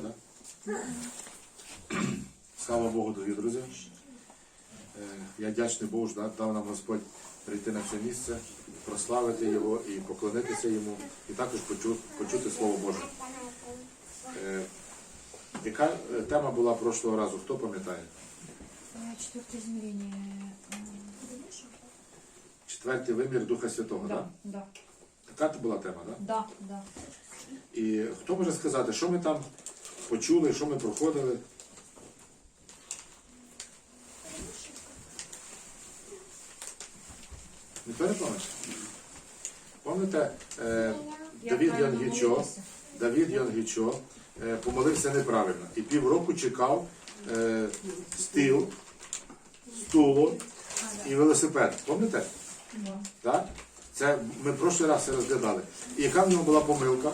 Да? Слава Богу, дорогі друзі. Е, Я вдячний Богу, що дав нам Господь прийти на це місце, прославити Його і поклонитися Йому, і також почути, почути Слово Боже. Е, Яка е, тема була прошлого разу? Хто пам'ятає? Четвертое э, Четвертий вимір Духа Святого, так? Да, да, Така була тема, так? да, да. І хто може сказати, що ми там почули, що ми проходили? Не пам'ятає? Пам'ятаєте, е, Давід Янгічо. Давід Янгічо е, помолився неправильно і півроку чекав е, стіл, стуло і велосипед. Пам'ятаєте? Так? Це ми прошлий раз це розглядали. І яка в нього була помилка?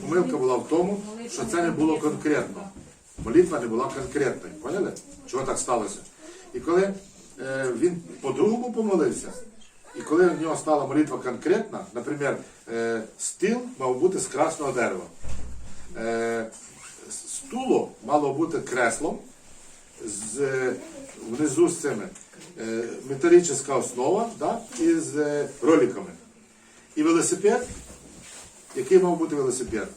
Помилка була в тому, що це не було конкретно. Молитва не була конкретною. Поняли? Чого так сталося? І коли е, він по-другому помолився, і коли в нього стала молитва конкретна, наприклад, е, стіл мав бути з красного дерева. Е, стуло мало бути креслом з, е, внизу з цими е, металічна основа да, із е, роликами. І велосипед, який мав бути велосипед?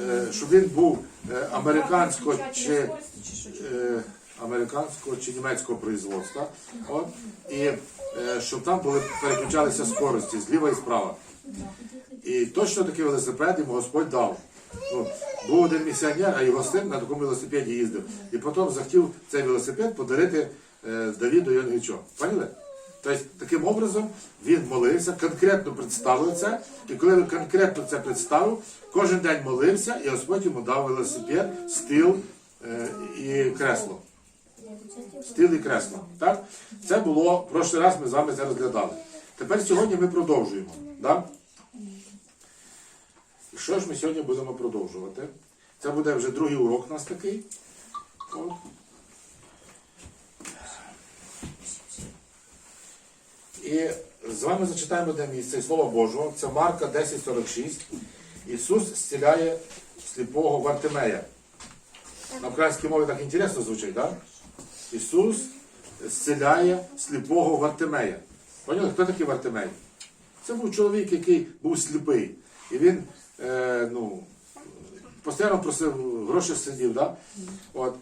Е, щоб він був е, американського чи, е, американського чи німецького производства. От, і щоб там були переключалися скорості зліва і справа. І точно такий велосипед йому Господь дав. Ну, був один місіонер, а його син на такому велосипеді їздив. І потім захотів цей велосипед подарити Давіду Янгічо. Поняли? Тобто, таким образом він молився, конкретно представив це, і коли він конкретно це представив, кожен день молився, і Господь йому дав велосипед, стіл е, і кресло. Стіл і кресло. Так? Це було, в прошлий раз ми з вами це розглядали. Тепер сьогодні ми продовжуємо. Да? І що ж ми сьогодні будемо продовжувати? Це буде вже другий урок у нас такий. От. І з вами зачитаємо одне місце і Слова Божого. Це Марка 10.46. Ісус зціляє сліпого Вартимея. На українській мові так інтересно звучить, так? Ісус зціляє сліпого Вартимея. Поняли, хто такий Вартимей? Це був чоловік, який був сліпий. І він е, ну, постійно просив гроші сидів. Да? От.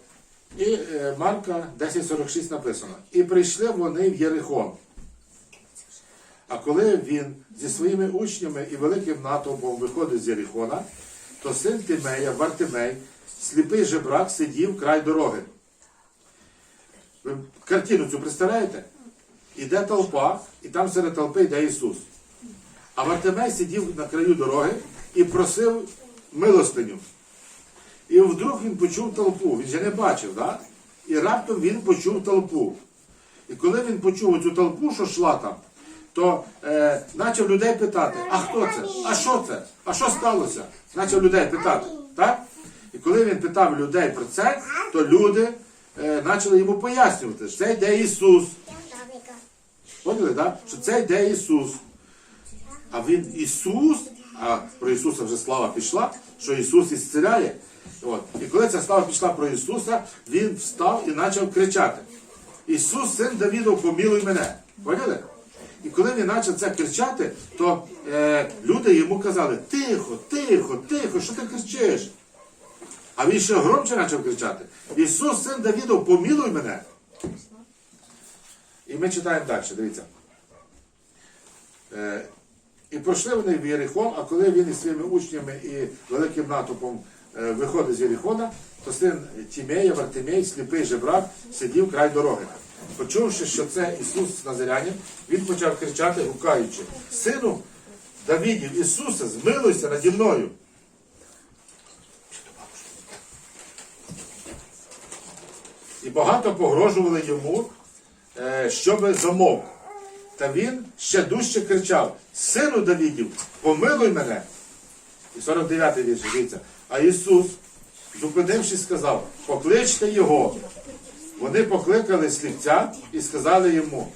І е, Марка 10.46 написано. І прийшли вони в Єрихон. А коли він зі своїми учнями і великим натовпом виходив з Єрихона, то син Тимея, Вартимей, сліпий жебрак, сидів край дороги. Ви картину цю представляєте? Іде толпа, і там серед толпи йде Ісус. А Вартимей сидів на краю дороги і просив милостиню. І вдруг він почув толпу, він же не бачив, да? і раптом він почув толпу. І коли він почув цю толпу, що йшла там, то е, почав людей питати, а хто це? А що це? А що сталося? Почав людей питати. Так? І коли він питав людей про це, то люди е, почали йому пояснювати, що це йде Ісус. Поняли, так? Що це йде Ісус. А він Ісус, а про Ісуса вже слава пішла, що Ісус ісціляє. От. І коли ця слава пішла про Ісуса, він встав і почав кричати. Ісус, син Давідов, помілуй мене. Поняли? І коли він почав це кричати, то е, люди йому казали, тихо, тихо, тихо, що ти кричиш? А він ще громче почав кричати. Ісус, син Давідов, помілуй мене. І ми читаємо далі, дивіться. Е, і пройшли вони в Єрихон, а коли він із своїми учнями і великим натовпом е, виходить з Єрихона, то син Тімея, Вартимей, сліпий жебрак, сидів край дороги. Почувши, що це Ісус Назарянин, він почав кричати, гукаючи, Сину Давідів, Ісусе, змилуйся наді мною. І багато погрожували йому, е, щоби замовк. Та він ще дужче кричав: Сину Давідів, помилуй мене. І 49-й вірш, дивіться. А Ісус, зупинившись, сказав: покличте його. Вони покликали слівця і сказали йому: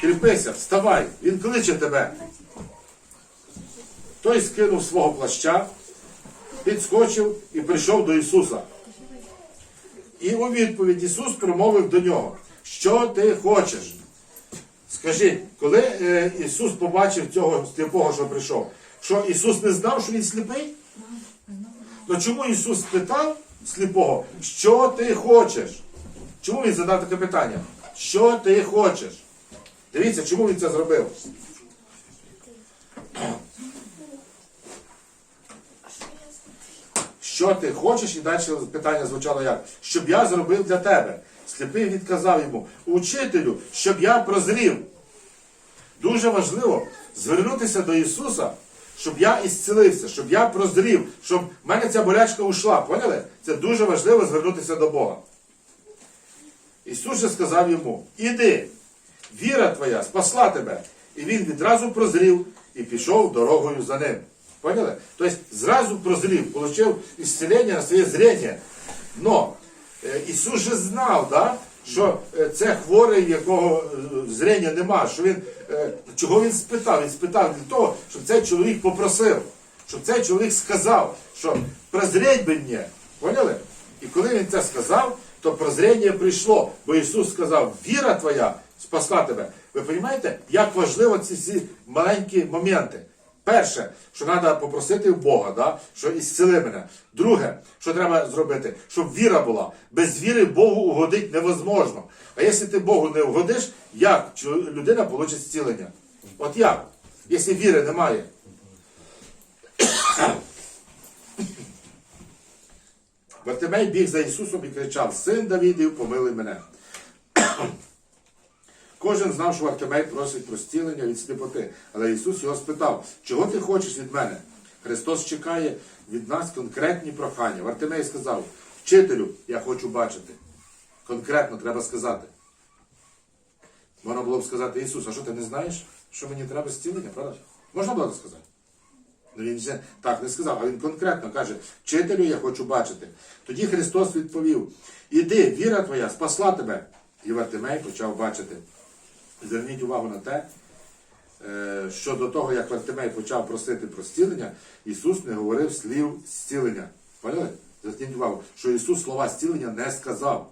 Кріпися, вставай, він кличе тебе. Той скинув свого плаща підскочив і прийшов до Ісуса. І у відповідь Ісус промовив до нього, що ти хочеш. Скажіть, коли е, Ісус побачив цього сліпого, що прийшов, що Ісус не знав, що він сліпий? То чому Ісус спитав сліпого, що ти хочеш? Чому він задав таке питання? Що ти хочеш? Дивіться, чому він це зробив? Що ти хочеш? І далі питання звучало як? Щоб я зробив для тебе. Сліпий відказав йому, учителю, щоб я прозрів. Дуже важливо звернутися до Ісуса, щоб я ісцілився, щоб я прозрів, щоб в мене ця болячка ушла. Поняли? Це дуже важливо звернутися до Бога. Ісус же сказав йому: Іди, віра твоя спасла тебе. І він відразу прозрів і пішов дорогою за ним. Поняли? Тобто зразу прозрів, отримав ісцелення на своє зрення. Но е, Ісус же знав, да, що е, це хворий, якого е, зрення нема, що він, чого він спитав? Він спитав для того, щоб цей чоловік попросив, щоб цей чоловік сказав, що прозріть би мені. Поняли? І коли він це сказав, то прозріння прийшло, бо Ісус сказав, віра твоя спасла тебе. Ви розумієте, як важливо ці всі маленькі моменти? Перше, що треба попросити в Бога, да? що ісцели мене. Друге, що треба зробити, щоб віра була. Без віри Богу угодити невозможно. А якщо ти Богу не угодиш, як людина отримає зцілення? От як? Якщо віри немає. Вартимей біг за Ісусом і кричав: Син Давідів, помилуй мене. Кожен знав, що Вартимей просить про зцілення від сліпоти. Але Ісус його спитав, чого ти хочеш від мене? Христос чекає від нас конкретні прохання. Вартимей сказав, вчителю, я хочу бачити. Конкретно треба сказати. Можна було б сказати, Ісус, а що ти не знаєш, що мені треба зцілення, правда? Можна було б сказати? Він же так не сказав, а він конкретно каже, вчителю я хочу бачити. Тоді Христос відповів: Іди, віра твоя спасла тебе. І Вартимей почав бачити. Зверніть увагу на те, е, що до того, як Вартимей почав просити про зцілення, Ісус не говорив слів зцілення. Поняли? Зверніть увагу, що Ісус слова зцілення не сказав.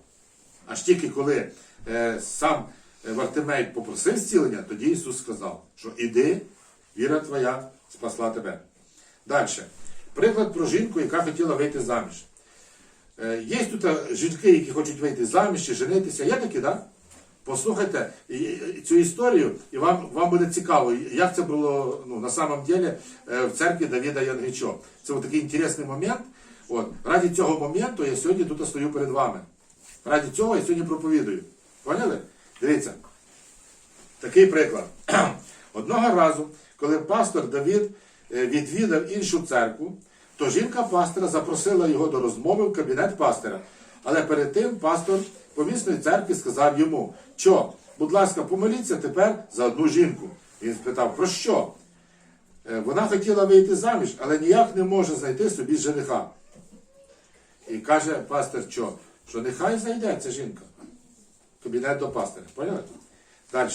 Аж тільки коли е, сам е, Вартимей попросив зцілення, тоді Ісус сказав, що іди, віра твоя спасла тебе. Далі. Приклад про жінку, яка хотіла вийти заміж. Е, Є тут е, жінки, які хочуть вийти заміж чи женитися. Є такі, так? Послухайте цю історію, і вам, вам буде цікаво, як це було ну, на самом деле в церкві Давіда Янгичо. Це такий інтересний момент. От, раді цього моменту я сьогодні тут стою перед вами. Раді цього я сьогодні проповідую. Поняли? Дивіться. Такий приклад. Одного разу, коли пастор Давід відвідав іншу церкву, то жінка пастора запросила його до розмови в кабінет пастора. Але перед тим пастор помісної церкви сказав йому, що, будь ласка, помоліться тепер за одну жінку. Він спитав, про що? Е, Вона хотіла вийти заміж, але ніяк не може знайти собі жениха. І каже пастор, що? Що нехай знайде ця жінка. Кабінет до пастора. Поняли? Далі.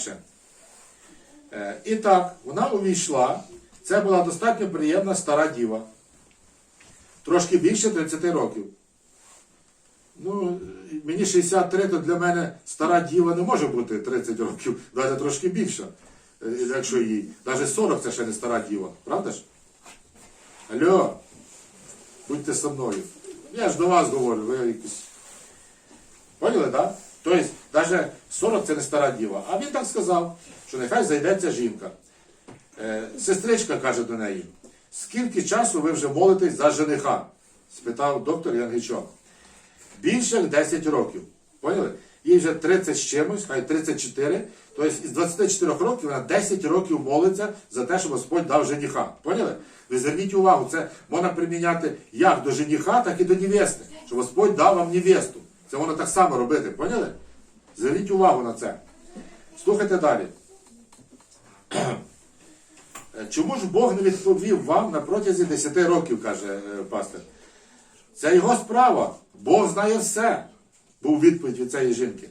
Е, І так, вона увійшла. Це була достатньо приємна стара діва. Трошки більше 30 років. Ну, мені 63, то для мене стара діва не може бути 30 років, навіть трошки більше. Е, Якщо їй. Навіть 40 це ще не стара діва, правда ж? Алло, будьте со мною. Я ж до вас говорю, ви якісь. Поняли, так? Тобто, навіть 40 це не стара діва. А він так сказав, що нехай зайдеться жінка. Е, сестричка каже до неї, скільки часу ви вже молитесь за жениха? спитав доктор Янгичок. Більше як 10 років. Поняли? Їй вже 30 з чимось, хай 34. Тобто із 24 років вона 10 років молиться за те, щоб Господь дав жениха. Поняли? Ви зверніть увагу, це можна приміняти як до жениха, так і до невести. Що Господь дав вам невесту. Це можна так само робити. Поняли? Зверніть увагу на це. Слухайте далі. Е, Чому ж Бог не відповів вам на протязі 10 років, каже е, пастор. Це його справа. Бог знає все. Був відповідь від цієї жінки.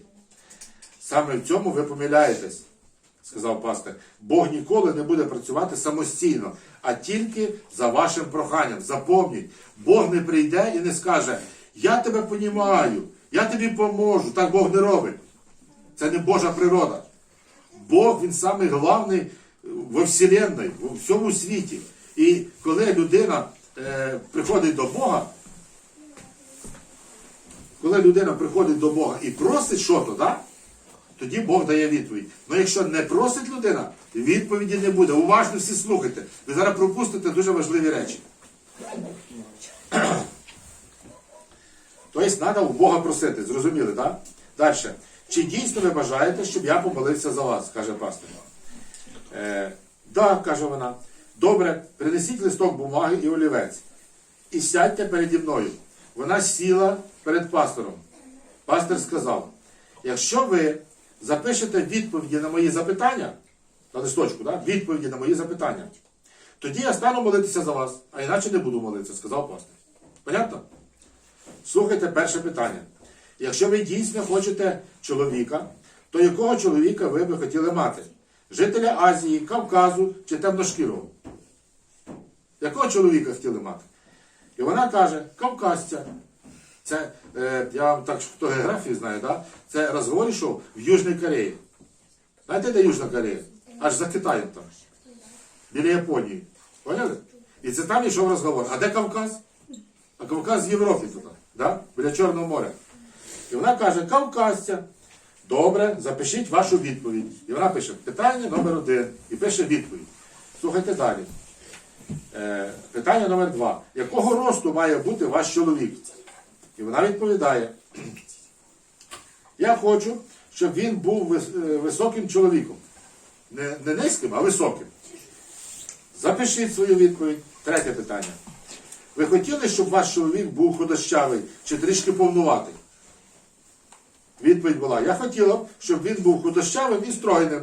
Саме в цьому ви помиляєтесь, сказав пастор. Бог ніколи не буде працювати самостійно, а тільки за вашим проханням. Запомніть, Бог не прийде і не скаже, я тебе понімаю, я тобі поможу. Так Бог не робить. Це не Божа природа. Бог він самий главний во Вселенной, у всьому світі. І коли людина е, приходить до Бога, коли людина приходить до Бога і просить щось, да, тоді Бог дає відповідь. Але якщо не просить людина, відповіді не буде. Уважно всі слухайте. Ви зараз пропустите дуже важливі речі. Тобто треба у Бога просити, зрозуміли, так? Далі. Чи дійсно ви бажаєте, щоб я помолився за вас, каже пастор. Е, да, каже вона. Добре, принесіть листок бумаги і олівець. І сядьте переді мною. Вона сіла перед пастором. Пастор сказав: якщо ви запишете відповіді на мої запитання, на листочку, да? відповіді на мої запитання, тоді я стану молитися за вас, а іначе не буду молитися, сказав пастор. Понятно? Слухайте перше питання. Якщо ви дійсно хочете чоловіка, то якого чоловіка ви би хотіли мати? Жителя Азії, Кавказу чи темношкірого? Якого чоловіка хотіли мати? І вона каже, кавказця. Це, е, я вам так, хто географію знає, да? це розговор йшов в Южній Кореї. Знаєте, де Южна Корея? Аж за Китаєм там. Біля Японії. Поняли? І це там йшов розговор. А де Кавказ? А Кавказ в Європі туди, да? біля Чорного моря. І вона каже, кавказця. Добре, запишіть вашу відповідь. І вона пише питання номер один і пише відповідь. Слухайте далі. Е, питання номер два. Якого росту має бути ваш чоловік? І вона відповідає: Я хочу, щоб він був е, високим чоловіком. Не, не низьким, а високим. Запишіть свою відповідь. Третє питання. Ви хотіли, щоб ваш чоловік був худощавий чи трішки повнуватий? Відповідь була: я хотіла б, щоб він був худощавим і стройним.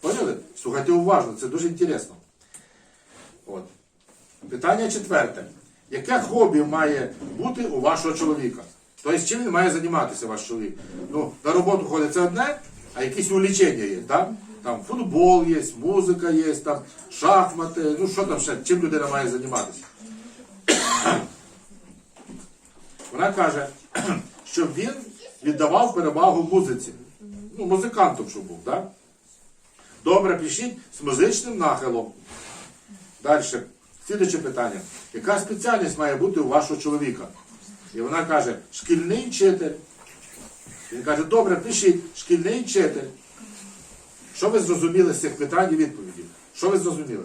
Поняли? Слухайте уважно, це дуже інтересно. От. Питання четверте. Яке хобі має бути у вашого чоловіка? Тобто, чим він має займатися ваш чоловік? Ну, на роботу ходить це одне, а якісь увлечення є, так? Там футбол є, музика є, там шахмати, ну що там ще, чим людина має займатися? Вона каже, щоб він віддавав перевагу музиці. Ну, музикантом, щоб був, так? Добре, пишіть з музичним нахилом. Далі. Слідуюче питання. Яка спеціальність має бути у вашого чоловіка? І вона каже, шкільний вчитель. Він каже, добре, пишіть, шкільний вчитель. Що ви зрозуміли з цих питань і відповідей? Що ви зрозуміли?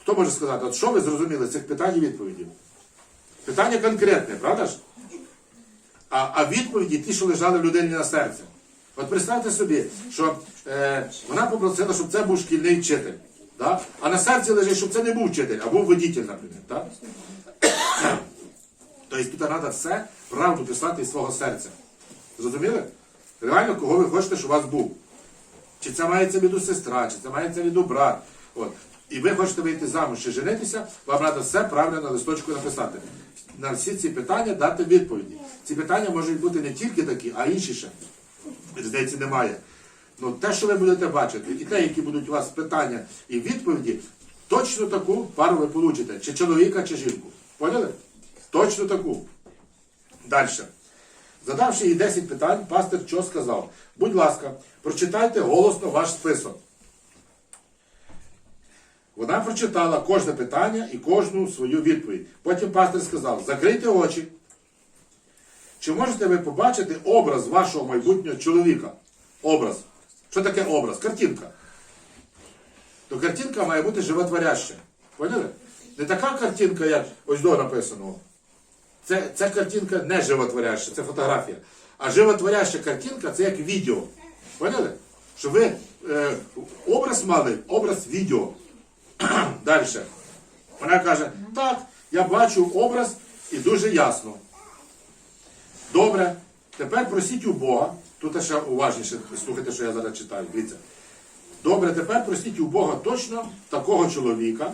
Хто може сказати, от що ви зрозуміли з цих питань і відповідей? Питання конкретне, правда ж? А, а відповіді ті, що лежали в людині на серці. От представте собі, що е, вона попросила, щоб це був шкільний вчитель. Да? А на серці лежить, щоб це не був вчитель, а був водитель, наприклад. Да? Тобто тут треба все правду писати із свого серця. Зрозуміли? Реально, кого ви хочете, щоб у вас був. Чи це мається в виду сестра, чи це мається в виду брат. От. І ви хочете вийти замуж чи женитися, вам треба все правильно на листочку написати. На всі ці питання дати відповіді. Ці питання можуть бути не тільки такі, а інші ще. Здається, немає. Ну, те, що ви будете бачити, і те, які будуть у вас питання і відповіді, точно таку пару ви получите. Чи чоловіка, чи жінку. Поняли? Точно таку. Далі. Задавши їй 10 питань, пастир що сказав? Будь ласка, прочитайте голосно ваш список. Вона прочитала кожне питання і кожну свою відповідь. Потім пастир сказав: закрийте очі. Чи можете ви побачити образ вашого майбутнього чоловіка? Образ. Що таке образ? Картинка. То картинка має бути животворяща. Поняли? Не така картинка, як ось до написано. Це, ця картинка не животворяща, це фотографія. А животворяща картинка це як відео. Поняли? Що ви е, образ мали, образ відео. Далі. Вона каже, так, я бачу образ і дуже ясно. Добре, тепер просіть у Бога. Тут ще уважніше, слухайте, що я зараз читаю. Дивіться. Добре, тепер просіть у Бога точно такого чоловіка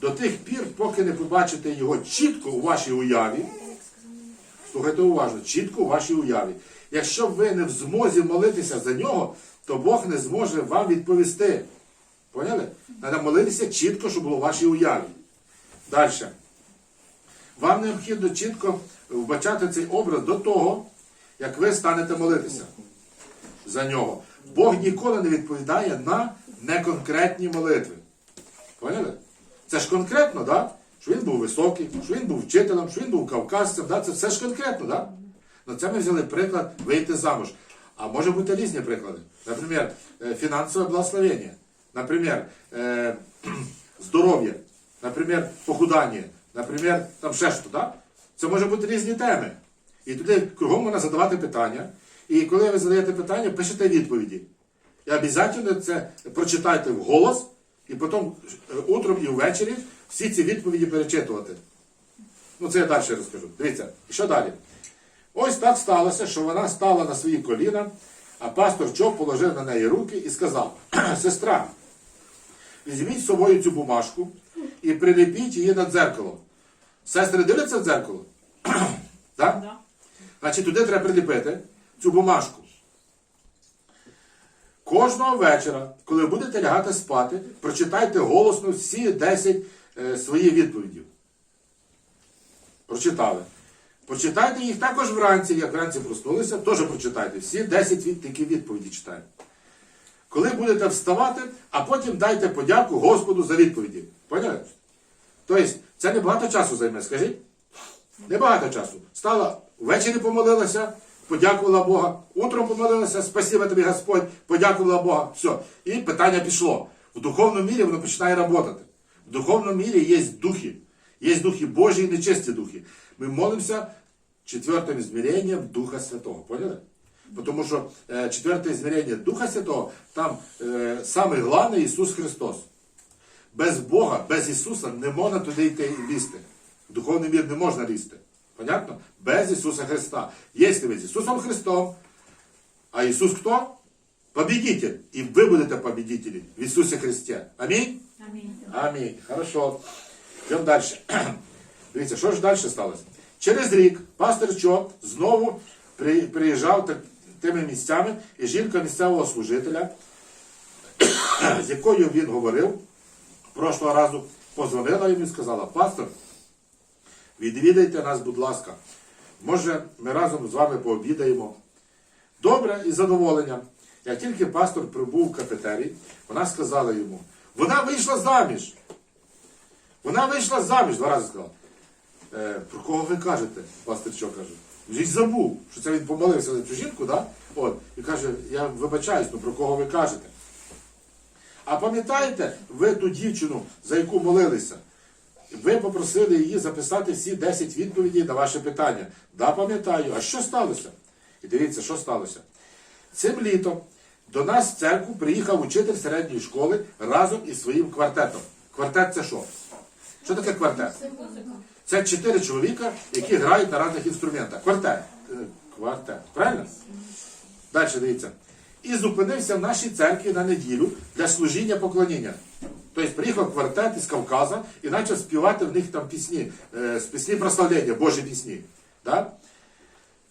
до тих пір, поки не побачите його чітко у вашій уяві. Слухайте уважно, чітко у вашій уяві. Якщо ви не в змозі молитися за нього, то Бог не зможе вам відповісти. Поняли? Треба молитися чітко, щоб було в вашій уяві. Далі. Вам необхідно чітко вбачати цей образ до того, як ви станете молитися за нього. Бог ніколи не відповідає на неконкретні молитви. Поняли? Це ж конкретно, да? що він був високий, що він був вчителем, що він був кавказцем, да? це все ж конкретно, да? Ну, це ми взяли приклад вийти замуж. А може бути різні приклади. Наприклад, е, фінансове благословення, наприклад, е, здоров'я, наприклад, похудання, наприклад, там ще що, да? Це може бути різні теми. І туди кругом можна задавати питання. І коли ви задаєте питання, пишете відповіді. І обов'язково це прочитайте вголос, і потім е, утром і ввечері всі ці відповіді перечитувати. Ну, це я далі розкажу. Дивіться, і що далі? Ось так сталося, що вона стала на свої коліна, а пастор Чоп положив на неї руки і сказав: Сестра, візьміть з собою цю бумажку і приліпіть її на дзеркало. Сестри дивляться в дзеркало? Так? Значить, туди треба приліпити цю бумажку. Кожного вечора, коли будете лягати спати, прочитайте голосно всі 10 е, свої відповіді. Прочитали. Прочитайте їх також вранці, як вранці проснулися, теж прочитайте. Всі 10 від, такі відповіді читаємо. Коли будете вставати, а потім дайте подяку Господу за відповіді. Поняли? Тобто, це не багато часу займе, скажіть? Небагато часу. Стала ввечері помолилася, подякувала Бога, утром помолилася, спасибо тобі Господь, подякувала Бога. Все. І питання пішло. В духовному мірі воно починає працювати. В духовному мірі є духи. Є духи Божі і нечисті духи. Ми молимося четвертим зміренням Духа Святого. Поняли? Тому що е, четверте змірення Духа Святого, там е, саме головне Ісус Христос. Без Бога, без Ісуса не можна туди йти і лізти. В духовний мір не можна лізти. Понятно? Без Ісуса Христа. Якщо ви з Ісусом Христом, а Ісус хто? Победитель. І ви будете победителі в Ісусі Христі. Амінь? Аминь. Амінь. Хорошо. Йдемо далі. Дивіться, що ж далі сталося? Через рік пастор Чоп знову приїжджав тими місцями, і жінка місцевого служителя, з якою він говорив, прошлого разу позвонила йому і сказала, пастор, відвідайте нас, будь ласка. Може, ми разом з вами пообідаємо. Добре і з задоволенням. Як тільки пастор прибув в кафетерій, вона сказала йому, вона вийшла заміж. Вона вийшла заміж, два рази сказала. Е, про кого ви кажете? Пастор що каже? Ж забув, що це він помолився за цю жінку, да? От, і каже, я вибачаюсь, ну про кого ви кажете? А пам'ятаєте, ви ту дівчину, за яку молилися, ви попросили її записати всі 10 відповідей на ваше питання. Да, пам'ятаю. А що сталося? І дивіться, що сталося. Цим літом до нас в церкву приїхав учитель середньої школи разом із своїм квартетом. Квартет це що? Що таке квартет? Це чотири чоловіка, які грають на різних інструментах. Квартет. Е, Квартет. Правильно? Далі дивіться. І зупинився в нашій церкві на неділю для служіння поклоніння. Тобто приїхав квартет із Кавказа і почав співати в них там пісні, е, пісні прославлення, Божі пісні. Да?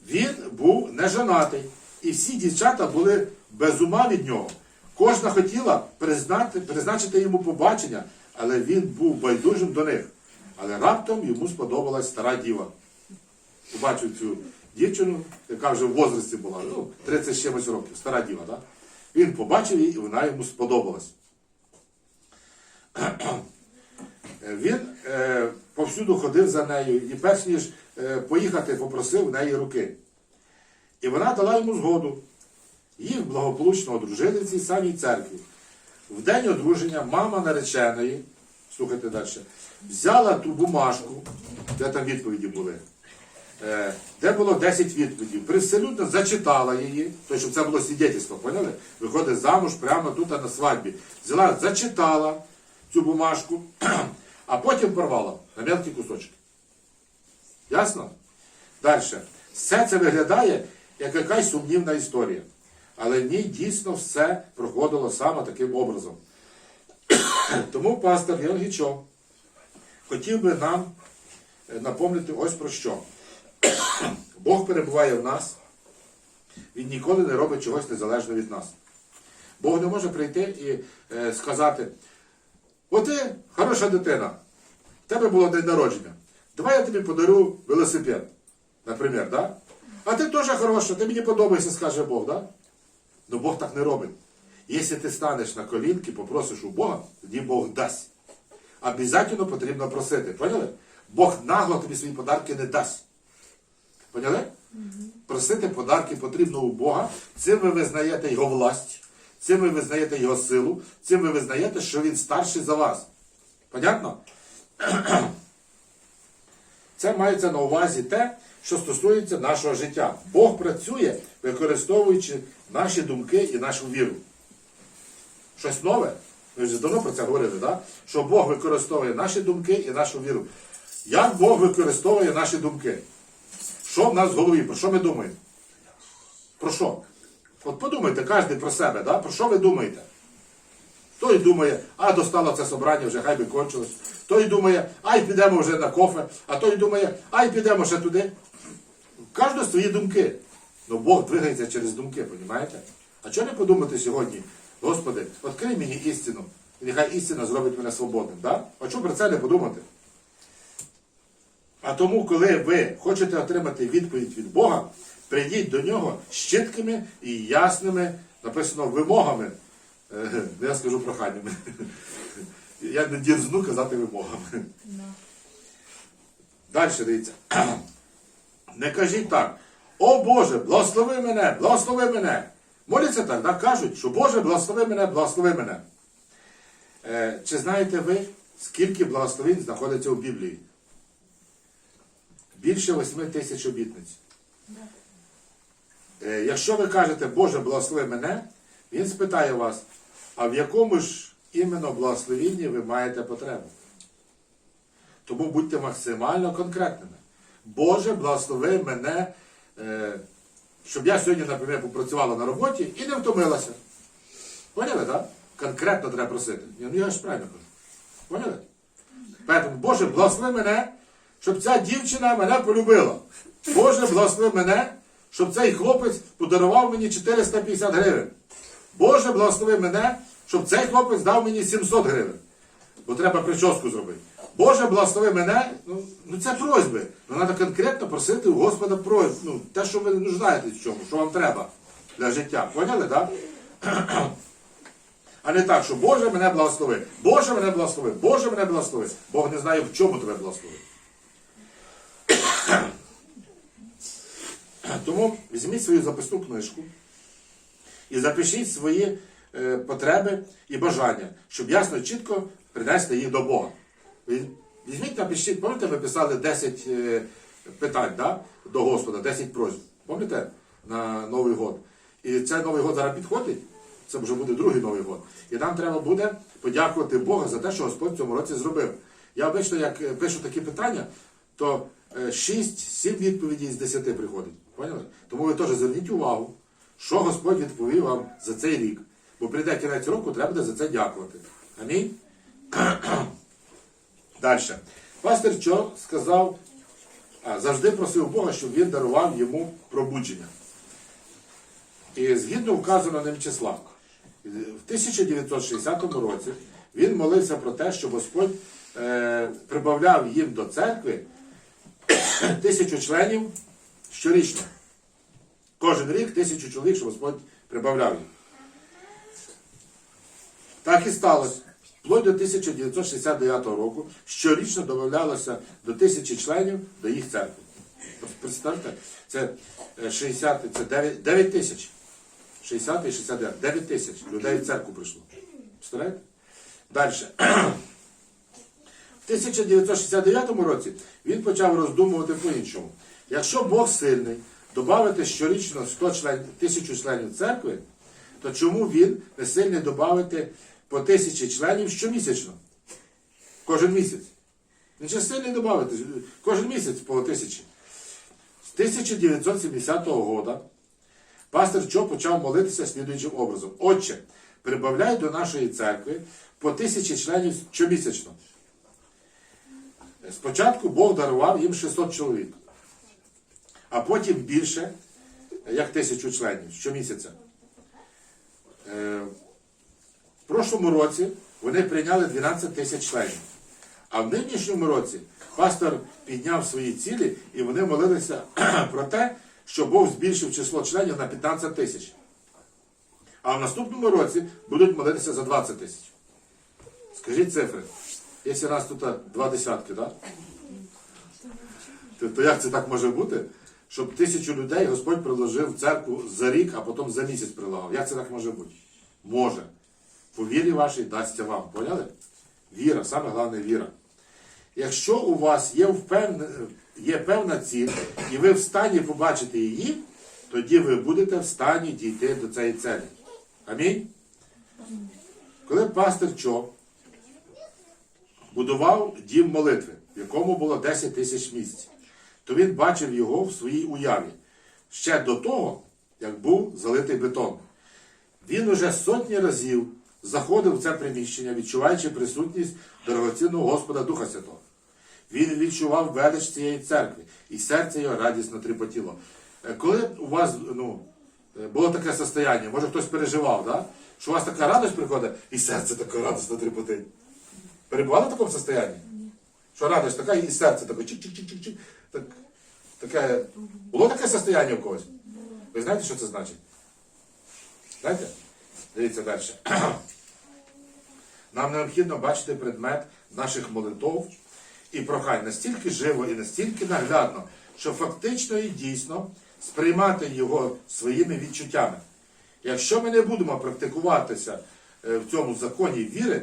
Він був неженатий, і всі дівчата були без ума від нього. Кожна хотіла признати, призначити йому побачення, але він був байдужим до них. Але раптом йому сподобалась стара діва. Побачив цю дівчину, яка вже в возрасті була, ну, 30 з чимось років, стара діва, так? Він побачив її, і вона йому сподобалась. Він е, повсюду ходив за нею і перш ніж е, поїхати, попросив в неї руки. І вона дала йому згоду. Їх благополучно одружили в цій самій церкві. В день одруження мама нареченої, слухайте далі, взяла ту бумажку, де там відповіді були, е, де було 10 відповідей, привселюдно зачитала її, тобто, щоб це було свідетельство, поняли? Виходить замуж прямо тут на свадьбі. Взяла, зачитала цю бумажку, а потім порвала на мелкі кусочки. Ясно? Далі. Все це виглядає як якась сумнівна історія. Але в ній дійсно все проходило саме таким образом. Тому пастор Євгічов хотів би нам е, напомнити ось про що. Бог перебуває в нас, Він ніколи не робить чогось незалежно від нас. Бог не може прийти і е, сказати: О, ти хороша дитина, в тебе було день народження. Давай я тобі подарю велосипед, наприклад, да? А ти теж хороша, ти мені подобаєшся, скаже Бог, да? Ну Бог так не робить. Якщо ти станеш на колінки, попросиш у Бога, тоді Бог дасть. Обязательно потрібно просити. Поняли? Бог нагло тобі свої подарки не дасть. Поняли? Просити подарки потрібно у Бога. Цим ви визнаєте Його власть, цим ви визнаєте Його силу, цим ви визнаєте, що Він старший за вас. Понятно? Це мається на увазі те, що стосується нашого життя. Бог працює, використовуючи наші думки і нашу віру. Щось нове? Ми вже давно про це говорили, да? що Бог використовує наші думки і нашу віру. Як Бог використовує наші думки? Що в нас в голові? Про що ми думаємо? Про що? От подумайте кожен про себе, да? про що ви думаєте? Той думає, а достало це собрання, вже хай би кончилось. Той думає, ай підемо вже на кофе, а той думає, ай підемо ще туди. Кожного свої думки. Ну Бог двигається через думки, розумієте? А чого не подумати сьогодні, Господи, відкрий мені істину, і нехай істина зробить мене свободним. Да? А чому про це не подумати? А тому, коли ви хочете отримати відповідь від Бога, прийдіть до нього з чіткими і ясними, написано, вимогами. Ну, Я скажу проханнями. Я не дірзну казати вимогами. Далі дивіться. Не кажіть так. О Боже, благослови мене, благослови мене. Моляться так, так кажуть, що Боже, благослови мене, благослови мене. Е, чи знаєте ви, скільки благословень знаходиться у Біблії? Більше 8 тисяч обітниць. Е, якщо ви кажете, Боже, благослови мене, Він спитає вас, а в якому ж іменно благословінні ви маєте потребу? Тому будьте максимально конкретними. Боже, благослови мене, е, щоб я сьогодні, наприклад, попрацювала на роботі і не втомилася. Поняли, так? Конкретно треба просити. Ну, я ж правильно кажу. Поняли? Поэтому, Боже, благослови мене, щоб ця дівчина мене полюбила. Боже, благослови мене, щоб цей хлопець подарував мені 450 гривень. Боже, благослови мене, щоб цей хлопець дав мені 700 гривень. Бо треба прическу зробити. Боже, благослови мене. Ну, ну це просьби. Ну, треба конкретно просити у Господа просьб. Ну, те, що ви нуждаєтесь в чому, що вам треба для життя. Поняли, так? А не так, що Боже мене благослови. Боже мене благослови, Боже мене благослови. Бог не знає, в чому тебе благословить. Тому візьміть свою записну книжку і запишіть свої е, потреби і бажання, щоб ясно чітко принести їх до Бога. Візьміть, напишіть, пам'ятаєте, ви писали 10 е, питань да, до Господа, 10 просьб. Пам'ятаєте, на Новий год. І цей Новий год зараз підходить, це вже буде другий Новий год. І нам треба буде подякувати Бога за те, що Господь в цьому році зробив. Я обично, як е, пишу такі питання, то 6-7 відповідей з 10 приходить. Поняли? Тому ви теж зверніть увагу, що Господь відповів вам за цей рік. Бо прийде кінець року, треба буде за це дякувати. Амінь. Далі. Пастор Чо сказав, завжди просив Бога, щоб він дарував йому пробудження. І згідно вказано ним числа, в 1960 році він молився про те, щоб Господь е, прибавляв їм до церкви тисячу членів щорічно. Кожен рік тисячу чоловік, щоб Господь прибавляв їм. Так і сталося. Вплоть до 1969 року щорічно додавалося до тисячі членів до їх церкви. Представте, це е, 60, це 9, 9 тисяч. 60 і 69, 9 тисяч людей в церкву прийшло. Представляєте? Далі. В 1969 році він почав роздумувати по-іншому. Якщо Бог сильний, додати щорічно 100 член, тисячу членів церкви, то чому він не сильний додати по тисячі членів щомісячно? Кожен місяць. Він же додати кожен місяць по тисячі. З 1970 року пастор Чо почав молитися слідуючим образом. Отче, прибавляй до нашої церкви по тисячі членів щомісячно. Спочатку Бог дарував їм 600 чоловік, а потім більше, як тисячу членів щомісяця. Е, прошлому році вони прийняли 12 тисяч членів. А в нинішньому році пастор підняв свої цілі і вони молилися про те, що Бог збільшив число членів на 15 тисяч. А в наступному році будуть молитися за 20 тисяч. Скажіть цифри. Якщо нас тут два десятки? То, то як це так може бути? Щоб тисячу людей Господь приложив в церкву за рік, а потім за місяць прилагав. Як це так може бути? Може. По вірі вашій дасться вам. Поняли? Віра, саме головне віра. Якщо у вас є, впевне, є певна ціль, і ви в стані побачити її, тоді ви будете в стані дійти до цієї цілі. Амінь? Коли пастир Чо будував дім молитви, в якому було 10 тисяч місць, то він бачив його в своїй уяві ще до того, як був залитий бетон. Він уже сотні разів заходив в це приміщення, відчуваючи присутність дорогоцінного Господа Духа Святого. Він відчував велич цієї церкви, і серце його радісно тріпотіло. Е, Коли у вас ну, е, було таке состояння, може хтось переживав, да? що у вас така радість приходить, і серце таке радісно тріпотить. Перебували в такому состоянні? Що радість така, і серце таке чик-чик-чик-чик. Так, таке... Було таке состояння у когось? Ви знаєте, що це значить? Знаєте? Дивіться далі. Нам необхідно бачити предмет наших молитов і прохань настільки живо і настільки наглядно, що фактично і дійсно сприймати його своїми відчуттями. Якщо ми не будемо практикуватися е, в цьому законі віри,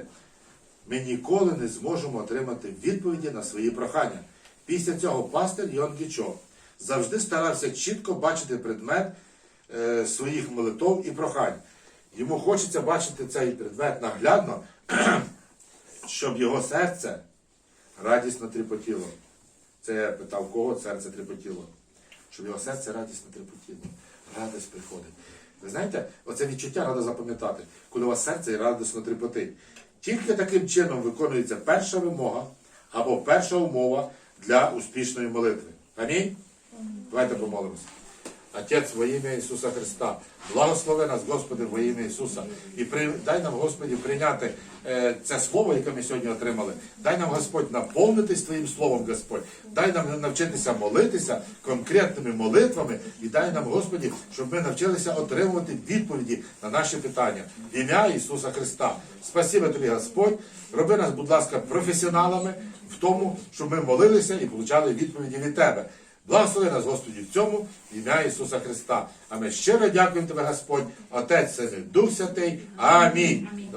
ми ніколи не зможемо отримати відповіді на свої прохання. Після цього пастир Йон Гічо завжди старався чітко бачити предмет е, своїх молитов і прохань. Йому хочеться бачити цей предмет наглядно, щоб його серце радісно тріпотіло. Це я питав, кого серце тріпотіло? Щоб його серце радісно тріпотіло. Радість приходить. Ви знаєте, оце відчуття треба запам'ятати, коли у вас серце радісно тріпотить. Тільки таким чином виконується перша вимога або перша умова для успішної молитви. Амінь? Давайте помолимося. Отець во ім'я Ісуса Христа, благослови нас, Господи, во ім'я Ісуса. І при... дай нам, Господі, прийняти е, це слово, яке ми сьогодні отримали. Дай нам, Господь, наповнитись Твоїм Словом, Господь. Дай нам навчитися молитися конкретними молитвами. І дай нам, Господі, щоб ми навчилися отримувати відповіді на наші питання. В ім'я Ісуса Христа. Спасибо тобі, Господь. Роби нас, будь ласка, професіоналами в тому, щоб ми молилися і получали відповіді від Тебе. Благослови нас, Господі, в цьому ім'я Ісуса Христа. А ми щиро дякуємо Тебе, Господь, Отець, Син Дух Святий. Амінь.